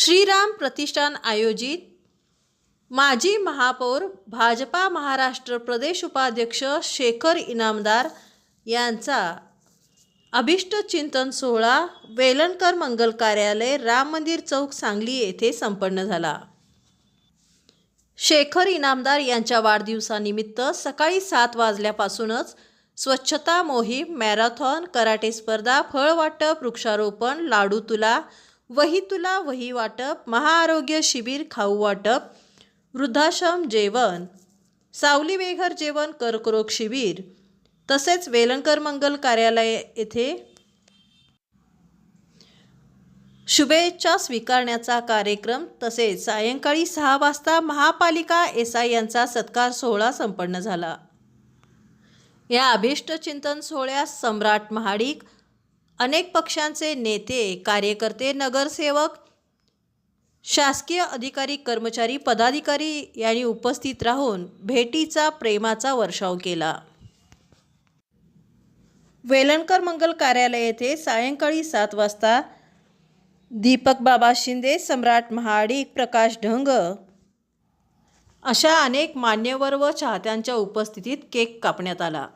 श्रीराम प्रतिष्ठान आयोजित माजी महापौर भाजपा महाराष्ट्र प्रदेश उपाध्यक्ष शेखर इनामदार यांचा अभिष्ट चिंतन सोहळा वेलणकर मंगल कार्यालय राम मंदिर चौक सांगली येथे संपन्न झाला. शेखर इनामदार यांच्या वाढदिवसानिमित्त सकाळी सात वाजल्यापासूनच स्वच्छता मोहीम मॅरेथॉन कराटे स्पर्धा फळ वाटप वृक्षारोपण लाडू तुला वही तुला वही वाटप महाआरोग्य शिबिर खाऊ वाटप वृद्धाश्रम जेवण सावली बेघर जेवण कर्करोग शिबिर तसेच वेलणकर मंगल कार्यालय येथे शुभेच्छा स्वीकारण्याचा कार्यक्रम तसेच सायंकाळी सहा वाजता महापालिका एस आय यांचा सत्कार सोहळा संपन्न झाला. या अभिष्ट चिंतन सोहळ्यास सम्राट महाडिक अनेक पक्षांचे नेते कार्यकर्ते नगरसेवक शासकीय अधिकारी कर्मचारी पदाधिकारी यांनी उपस्थित राहून भेटीचा प्रेमाचा वर्षाव केला. वेलणकर मंगल कार्यालय येथे सायंकाळी सात वाजता दीपक बाबा शिंदे सम्राट महाडिक प्रकाश ढंग अशा अनेक मान्यवर व चाहत्यांच्या उपस्थितीत केक कापण्यात आला.